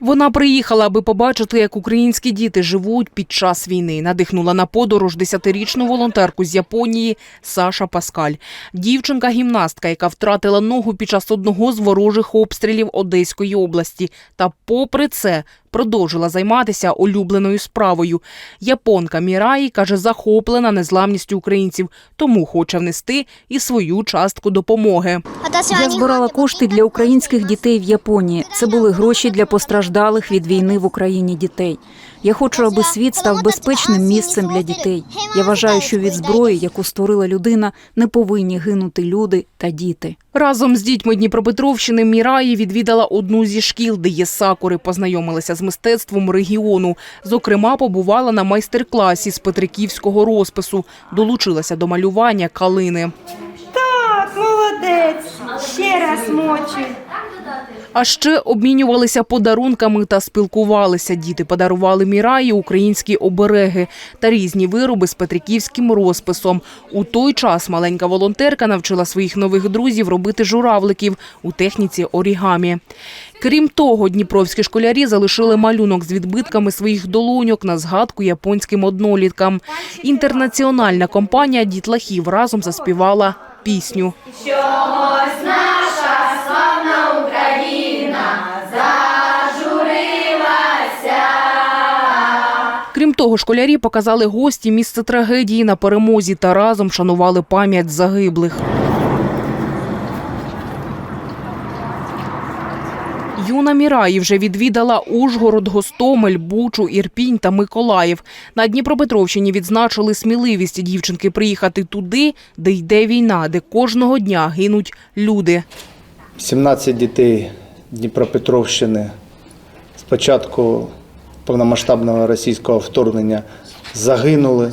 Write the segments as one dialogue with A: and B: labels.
A: Вона приїхала, аби побачити, як українські діти живуть під час війни. Надихнула на подорож десятирічну волонтерку з Японії Саша Паскаль. Дівчинка-гімнастка, яка втратила ногу під час одного з ворожих обстрілів Одеської області. Та попри це продовжила займатися улюбленою справою. Японка Міраї каже, захоплена незламністю українців, тому хоче внести і свою частку допомоги.
B: Я збирала кошти для українських дітей в Японії. Це були гроші для постраждалих від війни в Україні дітей. Я хочу, аби світ став безпечним місцем для дітей. Я вважаю, що від зброї, яку створила людина, не повинні гинути люди та діти.
A: Разом з дітьми Дніпропетровщини Міраї відвідала одну зі шкіл, де є сакури, познайомилася з мистецтвом регіону. Зокрема, побувала на майстер-класі з петриківського розпису, долучилася до малювання калини.
C: Так, молодець. Ще раз мочи.
A: А ще обмінювалися подарунками та спілкувалися. Діти подарували Міраї українські обереги та різні вироби з петриківським розписом. У той час маленька волонтерка навчила своїх нових друзів робити журавликів у техніці орігамі. Крім того, дніпровські школярі залишили малюнок з відбитками своїх долоньок на згадку японським одноліткам. Інтернаціональна компанія дітлахів разом заспівала пісню. Крім того, школярі показали гості місце трагедії на перемозі та разом шанували пам'ять загиблих. Юна Міраї вже відвідала Ужгород, Гостомель, Бучу, Ірпінь та Миколаїв. На Дніпропетровщині відзначили сміливість дівчинки приїхати туди, де йде війна, де кожного дня гинуть люди.
D: 17 дітей Дніпропетровщини з початку повномасштабного російського вторгнення загинули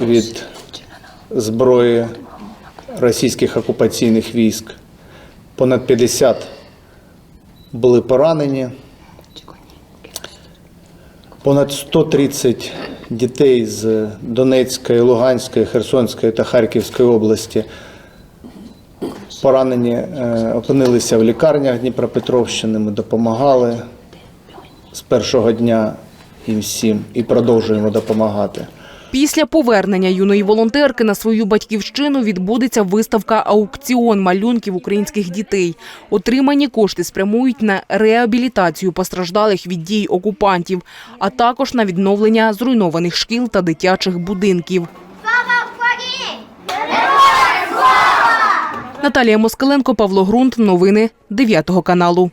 D: від зброї російських окупаційних військ. Понад 50 були поранені. Понад 130 дітей з Донецької, Луганської, Херсонської та Харківської області Поранені е, опинилися в лікарнях Дніпропетровщини. Ми допомагали з першого дня їм всім і продовжуємо допомагати.
A: Після повернення юної волонтерки на свою батьківщину відбудеться виставка аукціон малюнків українських дітей. Отримані кошти спрямують на реабілітацію постраждалих від дій окупантів, а також на відновлення зруйнованих шкіл та дитячих будинків. Наталія Москаленко, Павло Грунт. Новини 9 каналу.